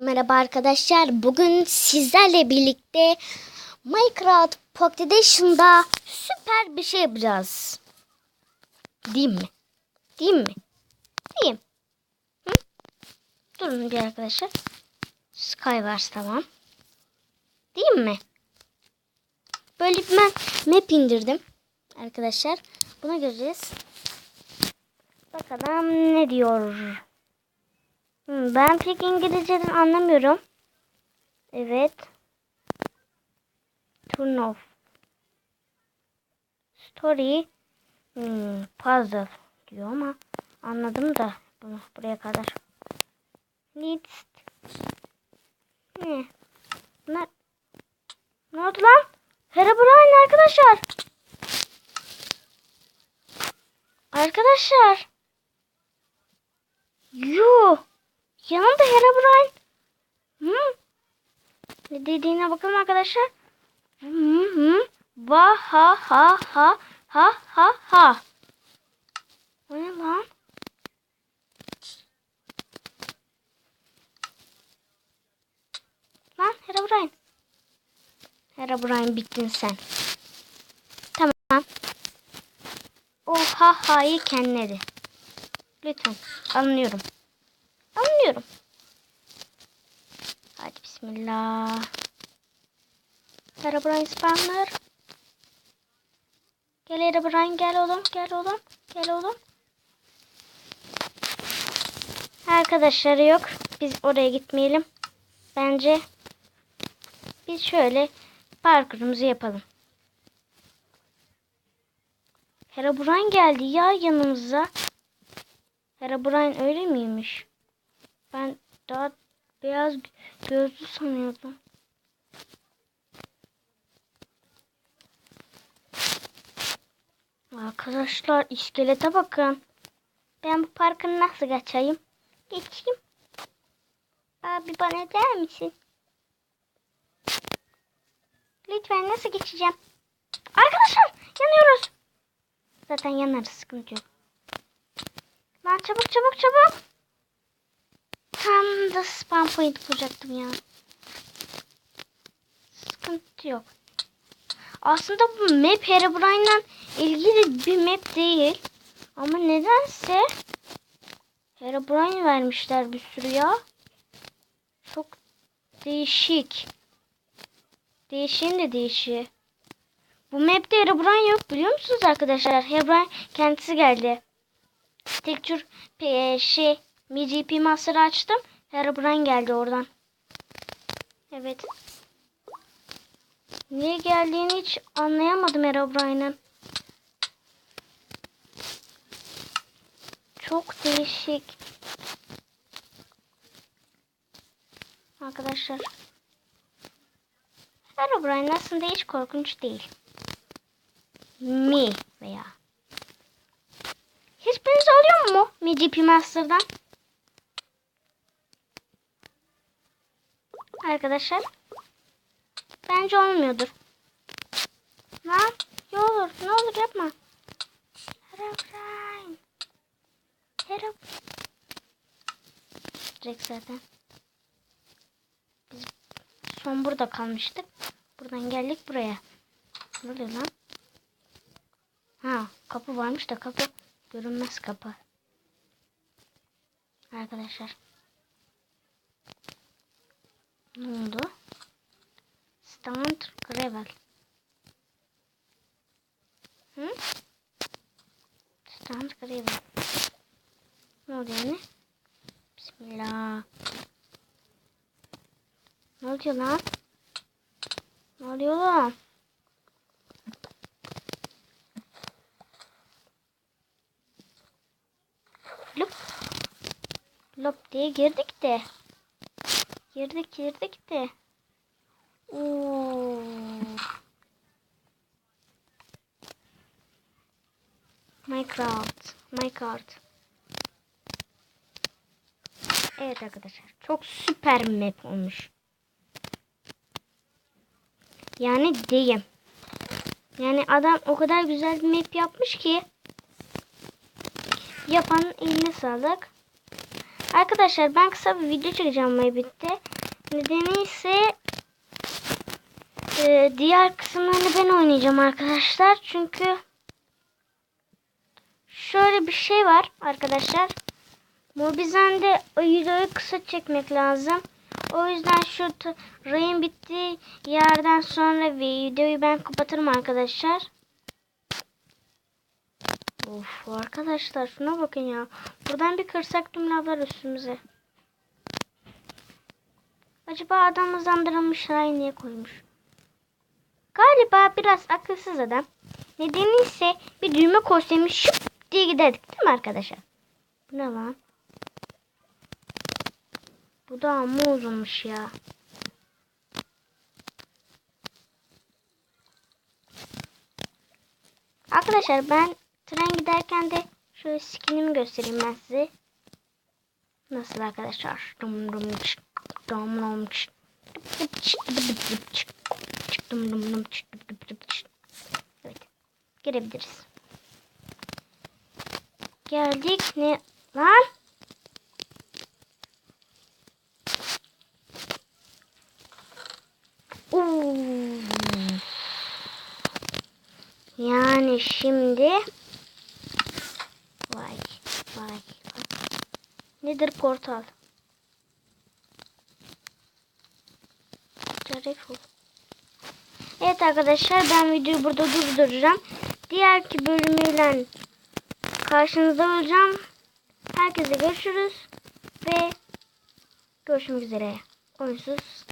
Merhaba arkadaşlar. Bugün sizlerle birlikte Minecraft Pocket Edition'da süper bir şey yapacağız. Değil mi? Değil mi? Diyeyim. Hı? Durun bir arkadaşlar. Skywars tamam. Değil mi? Böyle bir map indirdim. Arkadaşlar. Buna göreceğiz. Bakalım ne diyor. Hmm, Ben pek İngilizceden anlamıyorum. Evet. Turn off. Story. Hmm, puzzle diyor ama anladım da bunu buraya kadar. Needs. Ne? Ne? Ne oldu lan? Herobrine arkadaşlar. Arkadaşlar. Yuh. Yanımda Herobrine. Hı? Ne dediğine bakalım arkadaşlar. Hı hı. Va ha ha ha ha ha ha. O ne lan? Lan Herobrine. Herobrine bittin sen. Tamam. O ha ha'yı kendine Lütfen. Anlıyorum. Anlıyorum. Hadi bismillah. Herobrine spawner. Gel Herobrine gel oğlum. Gel oğlum. Gel oğlum. Arkadaşları yok. Biz oraya gitmeyelim. Bence biz şöyle parkurumuzu yapalım. Herobrine geldi ya yanımıza. Herobrine öyle miymiş? Ben daha beyaz gözlü sanıyordum. Arkadaşlar iskelete bakın. Ben bu parkın nasıl geçeyim? Geçeyim. Abi bana der misin? Lütfen nasıl geçeceğim? Arkadaşlar yanıyoruz. Zaten yanarız sıkıntı yok. Lan çabuk çabuk çabuk. Tam da spam point bulacaktım ya. Sıkıntı yok. Aslında bu map Herobrine'la ilgili bir map değil. Ama nedense Herobrine vermişler bir sürü ya. Çok değişik. Değişin de değişiği. Bu map'te Herobrine yok biliyor musunuz arkadaşlar? Herobrine kendisi geldi. E, şey MGP Master'ı açtım. Herobrine geldi oradan. Evet. Niye geldiğini hiç anlayamadım Herobrine'ın. Çok değişik. Arkadaşlar. Herobrine aslında hiç korkunç değil. Mi veya. Hiçbiriniz oluyor mu MGP Master'dan? Arkadaşlar. Bence olmuyordur. Lan ne olur ne olur yapma. Herobrine. Hero. Direkt zaten. Biz son burada kalmıştık. Buradan geldik buraya. Ne oluyor lan? Ha kapı varmış da kapı görünmez kapı. Arkadaşlar. Ne oldu? Stand gravel. Hı? Stand gravel. Ne oluyor yani? Bismillah. Ne oluyor lan? Ne oluyor lan? Lop. Lop diye girdik de. Girdik girdik de. Oo. Minecraft. Minecraft. Evet arkadaşlar. Çok süper map olmuş. Yani diyeyim. Yani adam o kadar güzel bir map yapmış ki yapanın eline sağlık. Arkadaşlar ben kısa bir video çekeceğim Maybit'te. Nedeni ise e, diğer kısımlarını ben oynayacağım arkadaşlar. Çünkü şöyle bir şey var arkadaşlar. Mobizen'de videoyu kısa çekmek lazım. O yüzden şu rayın bittiği yerden sonra videoyu ben kapatırım arkadaşlar. Of arkadaşlar şuna bakın ya. Buradan bir kırsak tüm lavlar üstümüze. Acaba adam hızlandırılmış rayı niye koymuş? Galiba biraz akılsız adam. Nedeni ise bir düğme koysaymış şıp diye giderdik değil mi arkadaşlar? Bu ne lan? Bu da amma uzunmuş ya. Arkadaşlar ben tren giderken de şöyle skinimi göstereyim ben size. Nasıl arkadaşlar? Dum dum çık, dum dum çık, dum dum dum. Evet. Girebiliriz. Geldik ne lan? Yani şimdi vay nedir portal? Telefon. Evet arkadaşlar ben videoyu burada durduracağım. Diğerki bölümüyle karşınızda olacağım. Herkese görüşürüz ve görüşmek üzere. Oyunsuz